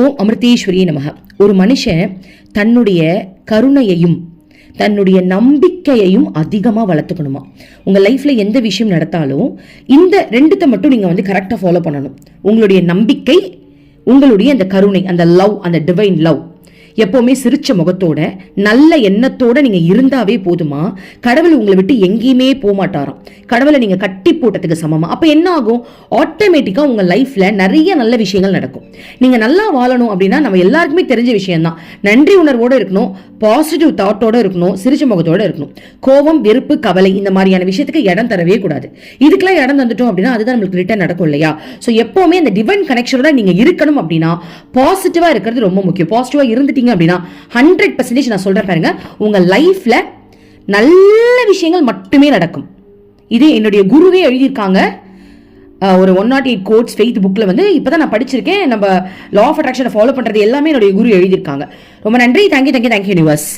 ஓம் அமிர்தேஸ்வரி நமக. ஒரு மனுஷன் தன்னுடைய கருணையையும் தன்னுடைய நம்பிக்கையையும் அதிகமாக வளர்த்துக்கணுமா? உங்கள் லைஃப்பில் எந்த விஷயம் நடத்தாலும் இந்த ரெண்டுத்தை மட்டும் நீங்கள் வந்து கரெக்டாக ஃபாலோ பண்ணணும். உங்களுடைய நம்பிக்கை உங்களுடைய அந்த கருணை அந்த லவ் அந்த டிவைன் லவ் எப்போவுமே சிரிச்ச முகத்தோட நல்ல எண்ணத்தோட நீங்க இருந்தாவே போதுமா? கடவுள் உங்களை விட்டு எங்கேயுமே போக மாட்டாராம் கடவுளை நீங்க கட்டி போட்டதுக்கு சமமா? அப்ப என்ன ஆகும்? ஆட்டோமேட்டிக்கா உங்க லைஃப்ல நிறைய நல்ல விஷயங்கள் நடக்கும். நீங்க நல்லா வாழணும் அப்படின்னா நம்ம எல்லாருக்குமே தெரிஞ்ச விஷயம் தான் நன்றி உணர்வோட இருக்கணும் பாசிட்டிவ் தாட்டோட இருக்கணும் சிரிச்ச முகத்தோட இருக்கணும். கோபம் வெறுப்பு கவலை இந்த மாதிரியான விஷயத்துக்கு இடம் தரவே கூடாது. இதுக்கெல்லாம் இடம் தந்துட்டோம் அப்படின்னா அதுதான் நம்மளுக்கு ரிட்டர்ன் நடக்கும் இல்லையா? ஸோ எப்பவுமே அந்த டிவைன் கனெக்ஷனோட நீங்க இருக்கணும் அப்படின்னா பாசிட்டிவா இருக்கிறது ரொம்ப முக்கியம். பாசிட்டிவா இருந்துட்டீங்க அப்படின்னா ஹண்ட்ரட் பர்சன்டேஜ் நான் சொல்றேன் பாருங்க உங்க லைஃப்ல நல்ல விஷயங்கள் மட்டுமே நடக்கும். இது என்னுடைய குருவே எழுதியிருக்காங்க. ஒரு one nought eight gods faith புக்கில் வந்து இப்போ தான் நான் படிச்சிருக்கேன். நம்ம லா ஆஃப் அட்ராக்ஷனை ஃபாலோ பண்ணுறது எல்லாமே என்னுடைய குரு எழுதியிருக்காங்க. ரொம்ப நன்றி. Thank you thank you thank you universe